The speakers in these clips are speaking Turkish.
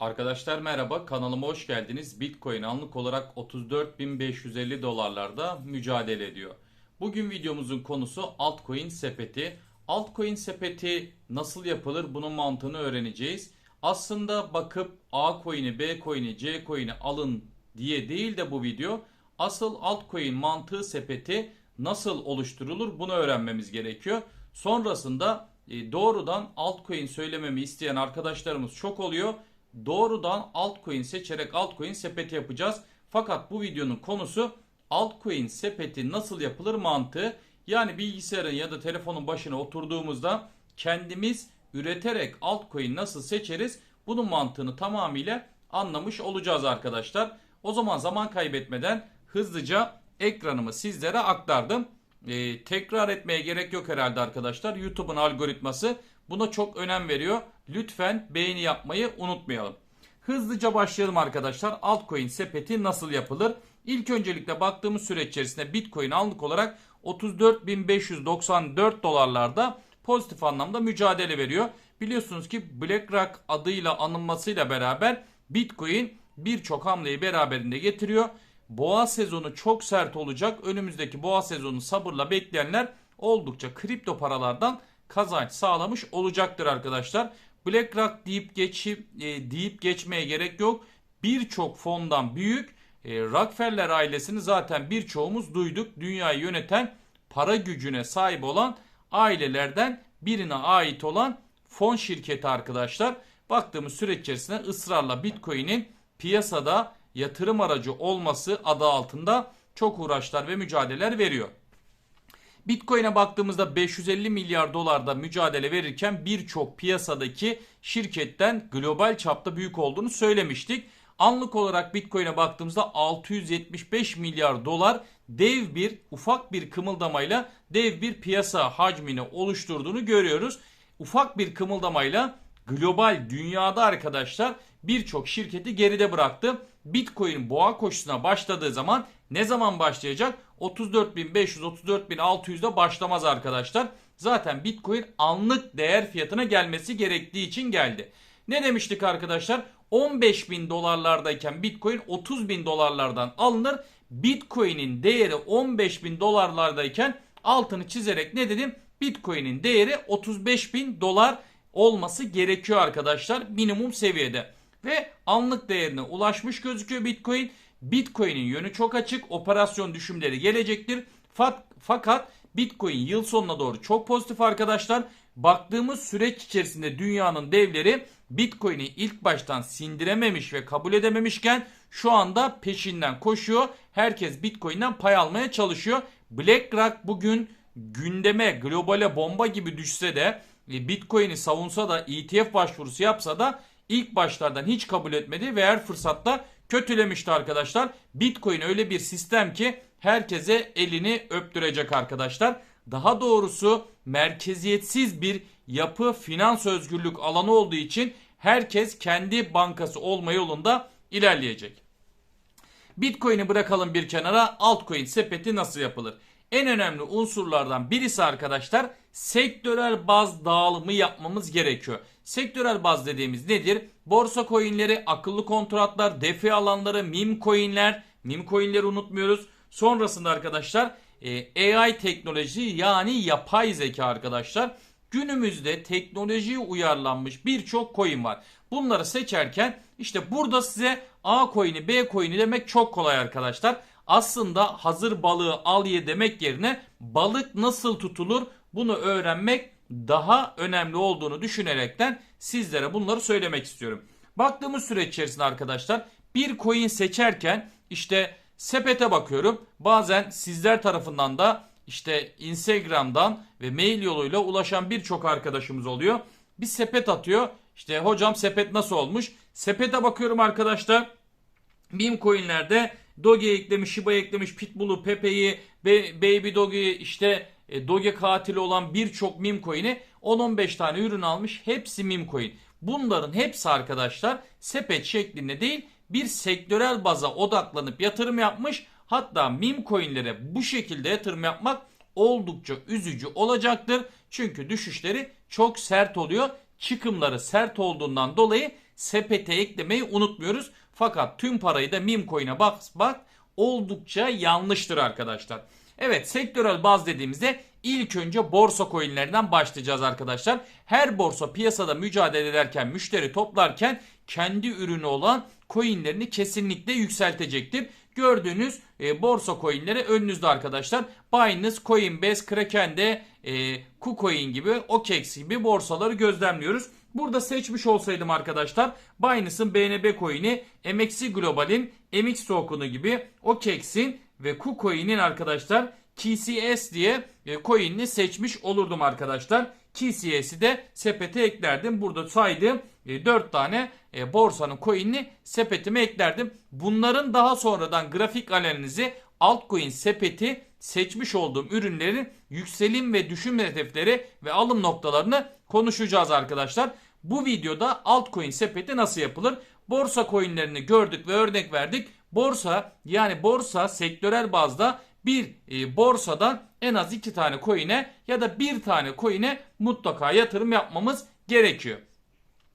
Arkadaşlar merhaba kanalıma hoş geldiniz. Bitcoin anlık olarak 34.550 dolarlarda mücadele ediyor. Bugün videomuzun konusu altcoin sepeti. Altcoin sepeti nasıl yapılır bunun mantığını öğreneceğiz. Aslında bakıp A coin'i, B coin'i, C coin'i alın diye değil de bu video asıl altcoin mantığı sepeti nasıl oluşturulur bunu öğrenmemiz gerekiyor. Sonrasında e, doğrudan altcoin söylememi isteyen arkadaşlarımız çok oluyor. Doğrudan altcoin seçerek altcoin sepeti yapacağız. Fakat bu videonun konusu altcoin sepeti nasıl yapılır mantığı. Yani bilgisayarın ya da telefonun başına oturduğumuzda kendimiz üreterek altcoin nasıl seçeriz bunun mantığını tamamıyla anlamış olacağız arkadaşlar. O zaman zaman kaybetmeden hızlıca ekranımı sizlere aktardım. Ee, tekrar etmeye gerek yok herhalde arkadaşlar. YouTube'un algoritması buna çok önem veriyor. Lütfen beğeni yapmayı unutmayalım. Hızlıca başlayalım arkadaşlar. Altcoin sepeti nasıl yapılır? İlk öncelikle baktığımız süreç içerisinde Bitcoin anlık olarak 34.594 dolarlarda pozitif anlamda mücadele veriyor. Biliyorsunuz ki BlackRock adıyla anılmasıyla beraber Bitcoin birçok hamleyi beraberinde getiriyor. Boğa sezonu çok sert olacak. Önümüzdeki boğa sezonu sabırla bekleyenler oldukça kripto paralardan kazanç sağlamış olacaktır arkadaşlar. BlackRock deyip geçip e, deyip geçmeye gerek yok. Birçok fondan büyük e, Rockefeller ailesini zaten birçoğumuz duyduk. Dünyayı yöneten para gücüne sahip olan ailelerden birine ait olan fon şirketi arkadaşlar. Baktığımız süreç içerisinde ısrarla Bitcoin'in piyasada yatırım aracı olması adı altında çok uğraşlar ve mücadeleler veriyor. Bitcoin'e baktığımızda 550 milyar dolarda mücadele verirken birçok piyasadaki şirketten global çapta büyük olduğunu söylemiştik. Anlık olarak Bitcoin'e baktığımızda 675 milyar dolar dev bir ufak bir kımıldamayla dev bir piyasa hacmini oluşturduğunu görüyoruz. Ufak bir kımıldamayla global dünyada arkadaşlar birçok şirketi geride bıraktı. Bitcoin boğa koşusuna başladığı zaman ne zaman başlayacak? 34.500-34.600'da başlamaz arkadaşlar. Zaten Bitcoin anlık değer fiyatına gelmesi gerektiği için geldi. Ne demiştik arkadaşlar? 15.000 dolarlardayken Bitcoin 30.000 dolarlardan alınır. Bitcoin'in değeri 15.000 dolarlardayken altını çizerek ne dedim? Bitcoin'in değeri 35.000 dolar olması gerekiyor arkadaşlar minimum seviyede. Ve anlık değerine ulaşmış gözüküyor Bitcoin. Bitcoin'in yönü çok açık. Operasyon düşümleri gelecektir. Fakat Bitcoin yıl sonuna doğru çok pozitif arkadaşlar. Baktığımız süreç içerisinde dünyanın devleri Bitcoin'i ilk baştan sindirememiş ve kabul edememişken şu anda peşinden koşuyor. Herkes Bitcoin'den pay almaya çalışıyor. BlackRock bugün gündeme globale bomba gibi düşse de e, Bitcoin'i savunsa da ETF başvurusu yapsa da ilk başlardan hiç kabul etmedi ve her fırsatta kötülemişti arkadaşlar. Bitcoin öyle bir sistem ki herkese elini öptürecek arkadaşlar. Daha doğrusu merkeziyetsiz bir yapı finans özgürlük alanı olduğu için herkes kendi bankası olma yolunda ilerleyecek. Bitcoin'i bırakalım bir kenara. Altcoin sepeti nasıl yapılır? En önemli unsurlardan birisi arkadaşlar sektörel baz dağılımı yapmamız gerekiyor. Sektörel baz dediğimiz nedir? Borsa coinleri, akıllı kontratlar, defi alanları, meme coinler, meme coinleri unutmuyoruz. Sonrasında arkadaşlar e, AI teknoloji yani yapay zeka arkadaşlar. Günümüzde teknolojiye uyarlanmış birçok coin var. Bunları seçerken işte burada size A coin'i B coin'i demek çok kolay arkadaşlar. Aslında hazır balığı al ye demek yerine balık nasıl tutulur bunu öğrenmek daha önemli olduğunu düşünerekten sizlere bunları söylemek istiyorum. Baktığımız süreç içerisinde arkadaşlar bir coin seçerken işte sepete bakıyorum. Bazen sizler tarafından da işte Instagram'dan ve mail yoluyla ulaşan birçok arkadaşımız oluyor. Bir sepet atıyor. İşte hocam sepet nasıl olmuş? Sepete bakıyorum arkadaşlar. Meme coinlerde Doge eklemiş, Shiba eklemiş, Pitbull'u, Pepe'yi, Baby Doge'yi işte e, Doge katili olan birçok meme coin'i 10-15 tane ürün almış. Hepsi meme coin. Bunların hepsi arkadaşlar sepet şeklinde değil bir sektörel baza odaklanıp yatırım yapmış. Hatta meme coin'lere bu şekilde yatırım yapmak oldukça üzücü olacaktır. Çünkü düşüşleri çok sert oluyor. Çıkımları sert olduğundan dolayı sepete eklemeyi unutmuyoruz. Fakat tüm parayı da meme coin'e bak, bak oldukça yanlıştır arkadaşlar. Evet sektörel baz dediğimizde ilk önce borsa coinlerinden başlayacağız arkadaşlar. Her borsa piyasada mücadele ederken, müşteri toplarken kendi ürünü olan coinlerini kesinlikle yükseltecektir. Gördüğünüz e, borsa coinleri önünüzde arkadaşlar. Binance, Coinbase, Kraken'de, e, KuCoin gibi, OKEX gibi borsaları gözlemliyoruz. Burada seçmiş olsaydım arkadaşlar Binance'ın BNB coin'i, MXC Global'in MX token'ı gibi OKEX'in ve KuCoin'in arkadaşlar KCS diye e, coin'ini seçmiş olurdum arkadaşlar. KCS'i de sepete eklerdim. Burada saydığım e, 4 tane e, borsanın coin'ini sepetime eklerdim. Bunların daha sonradan grafik analizi altcoin sepeti seçmiş olduğum ürünlerin yükselim ve düşüm hedefleri ve alım noktalarını konuşacağız arkadaşlar. Bu videoda altcoin sepeti nasıl yapılır? Borsa coinlerini gördük ve örnek verdik. Borsa yani borsa sektörel bazda bir e, borsadan en az iki tane coin'e ya da bir tane coin'e mutlaka yatırım yapmamız gerekiyor.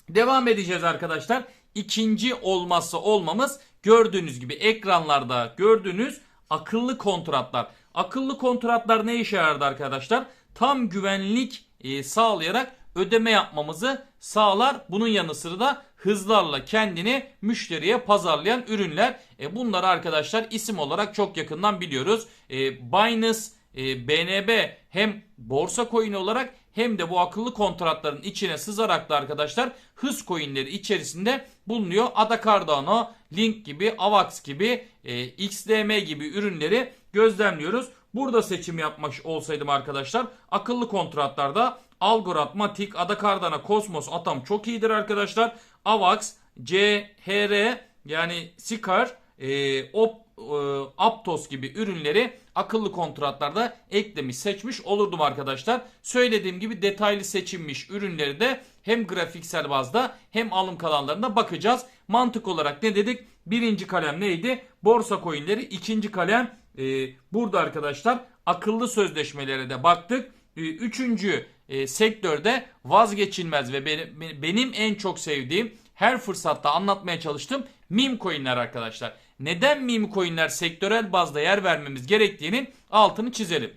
Devam edeceğiz arkadaşlar. İkinci olmazsa olmamız gördüğünüz gibi ekranlarda gördüğünüz akıllı kontratlar. Akıllı kontratlar ne işe yaradı arkadaşlar? Tam güvenlik e, sağlayarak ödeme yapmamızı sağlar. Bunun yanı sıra da hızlarla kendini müşteriye pazarlayan ürünler. E, bunları arkadaşlar isim olarak çok yakından biliyoruz. E, Binance, e, BNB hem borsa coin olarak hem de bu akıllı kontratların içine sızarak da arkadaşlar hız coinleri içerisinde bulunuyor. Ada Cardano, Link gibi, Avax gibi, e, XDM gibi ürünleri gözlemliyoruz. Burada seçim yapmış olsaydım arkadaşlar akıllı kontratlarda Algorand, Matic, Ada Cardano, Cosmos, Atom çok iyidir arkadaşlar. Avax, CHR yani Sikar, e, Op, e, Aptos gibi ürünleri akıllı kontratlarda eklemiş seçmiş olurdum arkadaşlar. Söylediğim gibi detaylı seçilmiş ürünleri de hem grafiksel bazda hem alım kanallarında bakacağız. Mantık olarak ne dedik? Birinci kalem neydi? Borsa coinleri. İkinci kalem e, burada arkadaşlar akıllı sözleşmelere de baktık. E, üçüncü e, sektörde vazgeçilmez ve benim, benim en çok sevdiğim her fırsatta anlatmaya çalıştım meme coinler arkadaşlar. Neden meme coinler sektörel bazda yer vermemiz gerektiğinin altını çizelim.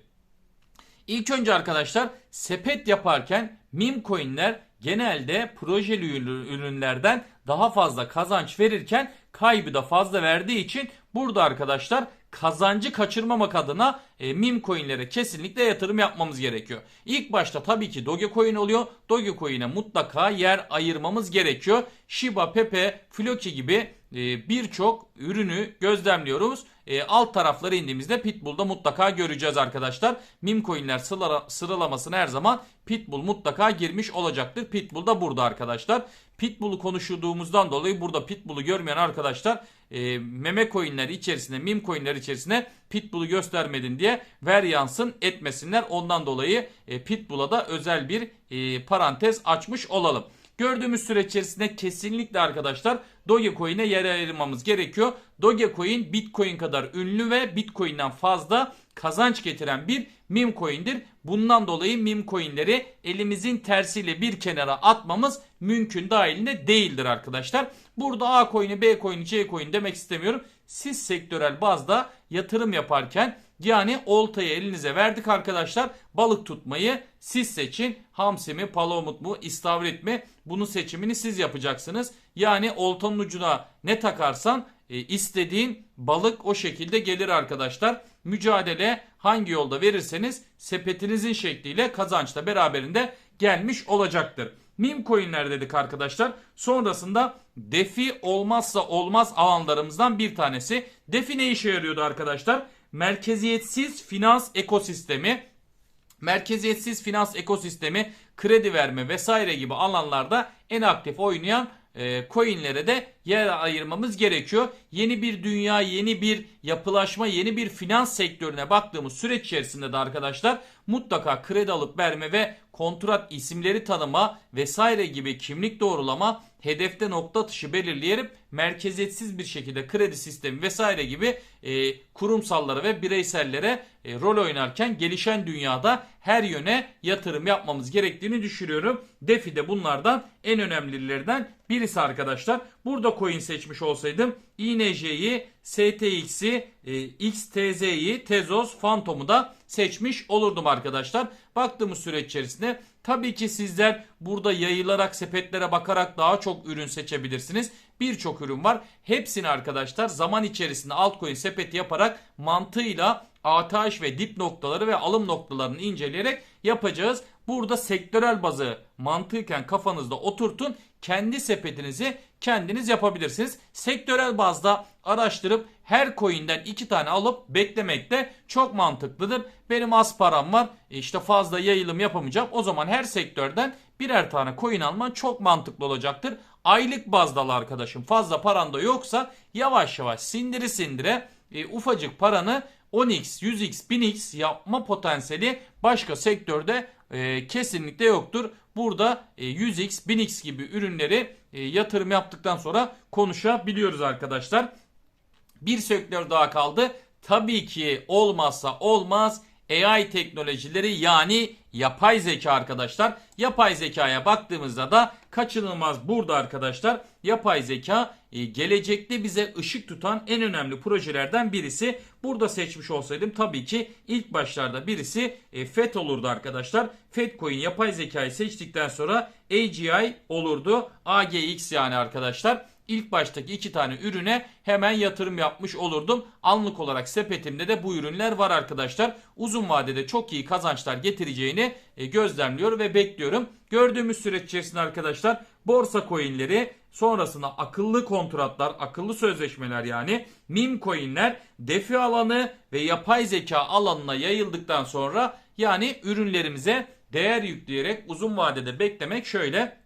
İlk önce arkadaşlar sepet yaparken meme coinler genelde projeli ürünlerden daha fazla kazanç verirken kaybı da fazla verdiği için burada arkadaşlar kazancı kaçırmamak adına e, meme coinlere kesinlikle yatırım yapmamız gerekiyor. İlk başta tabii ki Dogecoin oluyor. Dogecoin'e mutlaka yer ayırmamız gerekiyor. Shiba, Pepe, Floki gibi e, birçok ürünü gözlemliyoruz. E, alt tarafları indiğimizde Pitbull'da mutlaka göreceğiz arkadaşlar. Meme coinler sıra, sıralamasına her zaman Pitbull mutlaka girmiş olacaktır. Pitbull da burada arkadaşlar. Pitbull'u konuştuğumuzdan dolayı burada Pitbull'u görmeyen arkadaşlar e, meme coinler içerisinde, meme coinler içerisinde Pitbull'u göstermedin diye ver yansın etmesinler. Ondan dolayı e, Pitbull'a da özel bir e, parantez açmış olalım. Gördüğümüz süre içerisinde kesinlikle arkadaşlar Dogecoin'e yer ayırmamız gerekiyor. Dogecoin Bitcoin kadar ünlü ve Bitcoin'den fazla kazanç getiren bir meme coin'dir. Bundan dolayı meme coin'leri elimizin tersiyle bir kenara atmamız mümkün dahilinde değildir arkadaşlar. Burada A coin'i, B coin'i, C coin demek istemiyorum. Siz sektörel bazda yatırım yaparken yani oltayı elinize verdik arkadaşlar. Balık tutmayı siz seçin. Hamsi mi, palamut mu, istavrit mi? Bunun seçimini siz yapacaksınız. Yani oltanın ucuna ne takarsan e, istediğin balık o şekilde gelir arkadaşlar. Mücadele hangi yolda verirseniz sepetinizin şekliyle kazançla beraberinde gelmiş olacaktır. Meme coinler dedik arkadaşlar. Sonrasında defi olmazsa olmaz alanlarımızdan bir tanesi. Defi ne işe yarıyordu arkadaşlar? Merkeziyetsiz finans ekosistemi. Merkeziyetsiz finans ekosistemi, kredi verme vesaire gibi alanlarda en aktif oynayan e, coinlere de yer ayırmamız gerekiyor. Yeni bir dünya, yeni bir yapılaşma, yeni bir finans sektörüne baktığımız süreç içerisinde de arkadaşlar mutlaka kredi alıp verme ve kontrat isimleri tanıma vesaire gibi kimlik doğrulama hedefte nokta atışı belirleyerek merkeziyetsiz bir şekilde kredi sistemi vesaire gibi e, kurumsallara ve bireysellere e, rol oynarken gelişen dünyada her yöne yatırım yapmamız gerektiğini düşünüyorum. DeFi de bunlardan en önemlilerinden birisi arkadaşlar. Burada coin seçmiş olsaydım INJ'yi, STX'i, e, XTZ'yi, Tezos, Phantom'u da seçmiş olurdum arkadaşlar. Baktığımız süreç içerisinde tabii ki sizler burada yayılarak sepetlere bakarak daha çok ürün seçebilirsiniz. Birçok ürün var. Hepsini arkadaşlar zaman içerisinde altcoin sepeti yaparak mantığıyla ATH ve dip noktaları ve alım noktalarını inceleyerek yapacağız. Burada sektörel bazı mantıken kafanızda oturtun. Kendi sepetinizi kendiniz yapabilirsiniz. Sektörel bazda araştırıp her coin'den iki tane alıp beklemek de çok mantıklıdır. Benim az param var. e işte fazla yayılım yapamayacağım. O zaman her sektörden birer tane coin alman çok mantıklı olacaktır. Aylık bazdalı arkadaşım fazla paran da yoksa yavaş yavaş sindire sindire e, ufacık paranı 10x, 100x, 1000x yapma potansiyeli başka sektörde e, kesinlikle yoktur. Burada e, 100x, 1000x gibi ürünleri e, yatırım yaptıktan sonra konuşabiliyoruz arkadaşlar. Bir sektör daha kaldı. Tabii ki olmazsa olmaz AI teknolojileri yani yapay zeka arkadaşlar. Yapay zekaya baktığımızda da kaçınılmaz burada arkadaşlar. Yapay zeka e, gelecekte bize ışık tutan en önemli projelerden birisi. Burada seçmiş olsaydım tabii ki ilk başlarda birisi e, FET olurdu arkadaşlar. FETcoin yapay zekayı seçtikten sonra AGI olurdu. AGX yani arkadaşlar ilk baştaki iki tane ürüne hemen yatırım yapmış olurdum. Anlık olarak sepetimde de bu ürünler var arkadaşlar. Uzun vadede çok iyi kazançlar getireceğini e, gözlemliyor ve bekliyorum. Gördüğümüz süreç içerisinde arkadaşlar borsa coinleri sonrasında akıllı kontratlar, akıllı sözleşmeler yani meme coinler defi alanı ve yapay zeka alanına yayıldıktan sonra yani ürünlerimize değer yükleyerek uzun vadede beklemek şöyle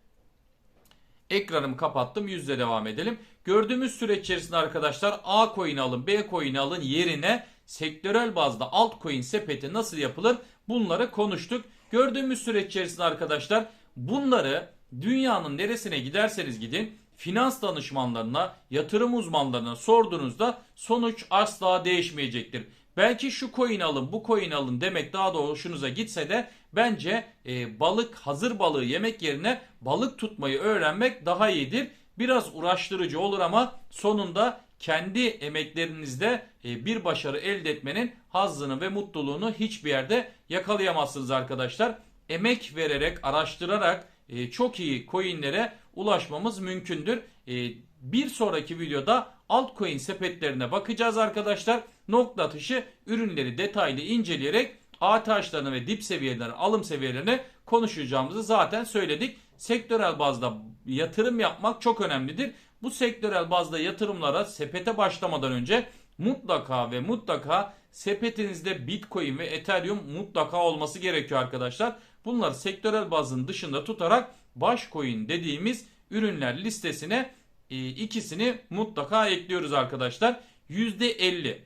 Ekranımı kapattım. Yüzle devam edelim. Gördüğümüz süreç içerisinde arkadaşlar A coin alın, B coin alın yerine sektörel bazda altcoin sepeti nasıl yapılır? Bunları konuştuk. Gördüğümüz süreç içerisinde arkadaşlar bunları dünyanın neresine giderseniz gidin finans danışmanlarına, yatırım uzmanlarına sorduğunuzda sonuç asla değişmeyecektir. Belki şu coin alın, bu coin alın demek daha da hoşunuza gitse de bence e, balık, hazır balığı yemek yerine balık tutmayı öğrenmek daha iyidir. Biraz uğraştırıcı olur ama sonunda kendi emeklerinizde e, bir başarı elde etmenin hazzını ve mutluluğunu hiçbir yerde yakalayamazsınız arkadaşlar. Emek vererek, araştırarak e, çok iyi coinlere ulaşmamız mümkündür. E, bir sonraki videoda altcoin sepetlerine bakacağız arkadaşlar. Nokta atışı ürünleri detaylı inceleyerek ATH'larını ve dip seviyelerini, alım seviyelerini konuşacağımızı zaten söyledik. Sektörel bazda yatırım yapmak çok önemlidir. Bu sektörel bazda yatırımlara sepete başlamadan önce mutlaka ve mutlaka sepetinizde Bitcoin ve Ethereum mutlaka olması gerekiyor arkadaşlar. Bunları sektörel bazın dışında tutarak baş coin dediğimiz ürünler listesine e, ikisini mutlaka ekliyoruz arkadaşlar. %50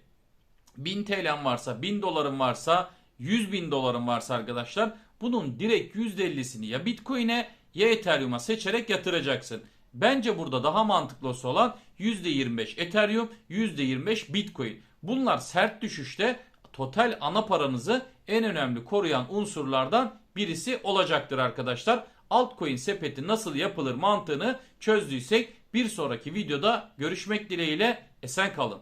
1000 TL'm varsa 1000 dolarım varsa 100 bin dolarım varsa arkadaşlar bunun direkt %50'sini ya Bitcoin'e ya Ethereum'a seçerek yatıracaksın. Bence burada daha mantıklısı olan %25 Ethereum, %25 Bitcoin. Bunlar sert düşüşte total ana paranızı en önemli koruyan unsurlardan birisi olacaktır arkadaşlar. Altcoin sepeti nasıl yapılır mantığını çözdüysek bir sonraki videoda görüşmek dileğiyle esen kalın.